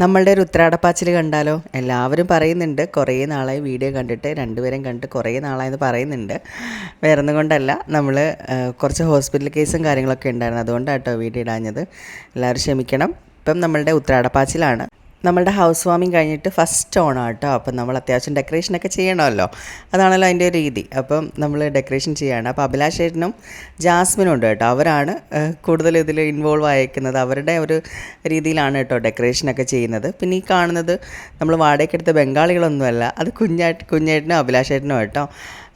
നമ്മളുടെ ഒരു ഉത്രാടപ്പാച്ചിൽ കണ്ടാലോ? എല്ലാവരും പറയുന്നുണ്ട്. കുറേ നാളായി വീഡിയോ കണ്ടിട്ട് രണ്ടുപേരും കണ്ടിട്ട് കുറേ നാളായെന്ന് പറയുന്നുണ്ട്. വേറെ ഒന്നും കൊണ്ടല്ല നമ്മൾ കുറച്ച് ഹോസ്പിറ്റൽ കേസും കാര്യങ്ങളൊക്കെ ഉണ്ടായിരുന്നു. അതുകൊണ്ടാണ് കേട്ടോ വീഡിയോ ഇടാഞ്ഞത്. എല്ലാവരും ക്ഷമിക്കണം. ഇപ്പം നമ്മളുടെ ഉത്രാടപ്പാച്ചിലാണ്. നമ്മളുടെ ഹൗസ് വാമിങ് കഴിഞ്ഞിട്ട് ഫസ്റ്റ് ഓണാണ് കേട്ടോ. അപ്പം നമ്മൾ അത്യാവശ്യം ഡെക്കറേഷനൊക്കെ ചെയ്യണമല്ലോ. അതാണല്ലോ അതിന്റെ ഒരു രീതി. അപ്പം നമ്മൾ ഡെക്കറേഷൻ ചെയ്യാണ്. അപ്പോൾ അഭിലാഷേട്ടനും ജാസ്മിനും ഉണ്ട് കേട്ടോ. അവരാണ് കൂടുതൽ ഇതിൽ ഇൻവോൾവ് ആയിരിക്കുന്നത് അവരുടെ ഒരു രീതിയിലാണ് കേട്ടോ ഡെക്കറേഷനൊക്കെ ചെയ്യുന്നത്. പിന്നെ ഈ കാണുന്നത് നമ്മൾ വാടകയ്ക്കെടുത്ത ബംഗാളികളൊന്നുമല്ല. അത് കുഞ്ഞായിട്ട് കുഞ്ഞേട്ടനും അഭിലാഷേട്ടനും കേട്ടോ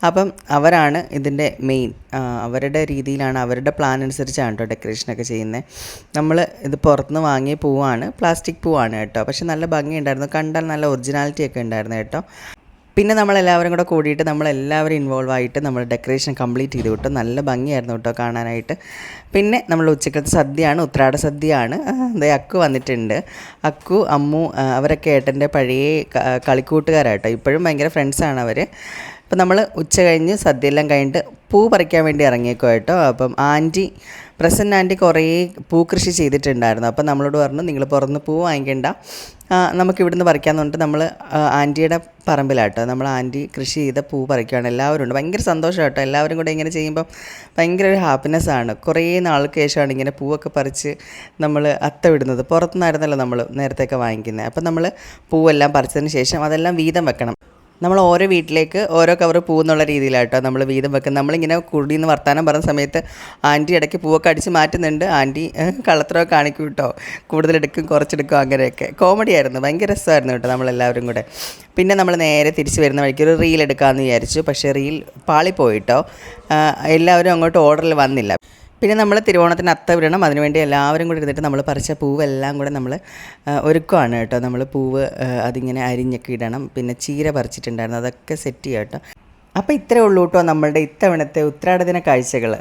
അപ്പം അവരാണ് ഇതിന്റെ മെയിൻ. അവരുടെ രീതിയിലാണ് അവരുടെ പ്ലാൻ അനുസരിച്ചാണ് കേട്ടോ ഡെക്കറേഷനൊക്കെ ചെയ്യുന്നത് നമ്മൾ ഇത് പുറത്തുനിന്ന് വാങ്ങിയ പൂവാണ് പ്ലാസ്റ്റിക് പൂവാണ് കേട്ടോ. പക്ഷെ നല്ല ഭംഗിയുണ്ടായിരുന്നു. കണ്ടാൽ നല്ല ഒറിജിനാലിറ്റി ഒക്കെ ഉണ്ടായിരുന്നു കേട്ടോ. പിന്നെ നമ്മളെല്ലാവരും കൂടെ കൂടിയിട്ട് നമ്മളെല്ലാവരും ഇൻവോൾവ് ആയിട്ട് നമ്മൾ ഡെക്കറേഷൻ കംപ്ലീറ്റ് ചെയ്ത് വിട്ടു. നല്ല ഭംഗിയായിരുന്നു കേട്ടോ കാണാനായിട്ട്. പിന്നെ നമ്മൾ ഉച്ചക്കത്തെ സദ്യയാണ് ഉത്രാട സദ്യയാണ്. അതേ അക്കു വന്നിട്ടുണ്ട്. അക്കു അമ്മു അവരൊക്കെ ഏട്ടന്റെ പഴയ കളിക്കൂട്ടുകാരായിട്ടോ ഇപ്പോഴും ഭയങ്കര ഫ്രണ്ട്സാണ് അവർ അപ്പം നമ്മൾ ഉച്ച കഴിഞ്ഞ് സദ്യയെല്ലാം കഴിഞ്ഞിട്ട് പൂ പറിക്കാൻ വേണ്ടി ഇറങ്ങിയേക്കോ കേട്ടോ. അപ്പം ആന്റി പ്രസन्न ആന്റി കുറേ പൂ കൃഷി ചെയ്തിട്ടുണ്ടായിരുന്നു. അപ്പം നമ്മളോട് പറഞ്ഞു നിങ്ങൾ പുറന്ന് പൂ വാങ്ങിക്കണ്ട. നമുക്ക് ഇവിടുന്ന് പറിക്കാമെന്ന് പറഞ്ഞിട്ട് നമ്മൾ ആന്റിയുടെ പറമ്പിലാട്ടോ നമ്മൾ ആന്റി കൃഷി ചെയ്ത പൂ പറിക്കുകയാണ് എല്ലാവരും ഉണ്ട്. ഭയങ്കര സന്തോഷം കേട്ടോ. എല്ലാവരും കൂടെ ഇങ്ങനെ ചെയ്യുമ്പം ഭയങ്കര ഒരു ഹാപ്പിനെസ് ആണ്. കുറേ നാൾക്ക് ശേഷമാണ് ഇങ്ങനെ പൂവൊക്കെ പറിച്ച് നമ്മൾ അത്ത വിടുന്നത് പുറത്തുനിന്നായിരുന്നല്ലോ നമ്മൾ നേരത്തെയൊക്കെ വാങ്ങിക്കുന്നത് അപ്പം നമ്മൾ പൂവെല്ലാം പറിച്ചതിന് ശേഷം അതെല്ലാം വീതം വെക്കണം. നമ്മൾ ഓരോ വീട്ടിലേക്ക് ഓരോ കവർ പൂ എന്നുള്ള രീതിയിലാട്ടോ നമ്മൾ വീതം വെക്കുന്നത്. നമ്മളിങ്ങനെ കുടിയിൽ വർത്തമാനം പറഞ്ഞ സമയത്ത് ആന്റി ഇടയ്ക്ക് പൂവൊക്കെ അടിച്ച് മാറ്റുന്നുണ്ട്. ആന്റി കള്ളത്തരമൊക്കെ കാണിക്കും കേട്ടോ കൂടുതലെടുക്കും കുറച്ചെടുക്കും അങ്ങനെയൊക്കെ. കോമഡി ആയിരുന്നു. ഭയങ്കര രസമായിരുന്നു കേട്ടോ നമ്മളെല്ലാവരും കൂടെ. പിന്നെ നമ്മൾ നേരെ തിരിച്ച് വരുന്ന വഴിക്ക് ഒരു റീൽ എടുക്കാമെന്ന് വിചാരിച്ചു. പക്ഷേ റീൽ പാളിപ്പോയിട്ടോ എല്ലാവരും അങ്ങോട്ട് ഓർഡറിൽ വന്നില്ല. പിന്നെ നമ്മൾ തിരുവോണത്തിന് അത്ത വിടണം. അതിനുവേണ്ടി എല്ലാവരും കൂടി ഇരുന്നിട്ട് നമ്മൾ പറിച്ച പൂവെല്ലാം കൂടെ നമ്മൾ ഒരുക്കമാണ് കേട്ടോ. നമ്മൾ പൂവ് അതിങ്ങനെ അരിഞ്ഞൊക്കെ ഇടണം. പിന്നെ ചീര പറിച്ചിട്ടുണ്ടായിരുന്നു. അതൊക്കെ സെറ്റ് ചെയ്യാം കേട്ടോ. അപ്പോൾ ഇത്രയേ ഉള്ളൂ കേട്ടോ നമ്മളുടെ ഇത്തവണത്തെ ഉത്രാടദിന കാഴ്ചകൾ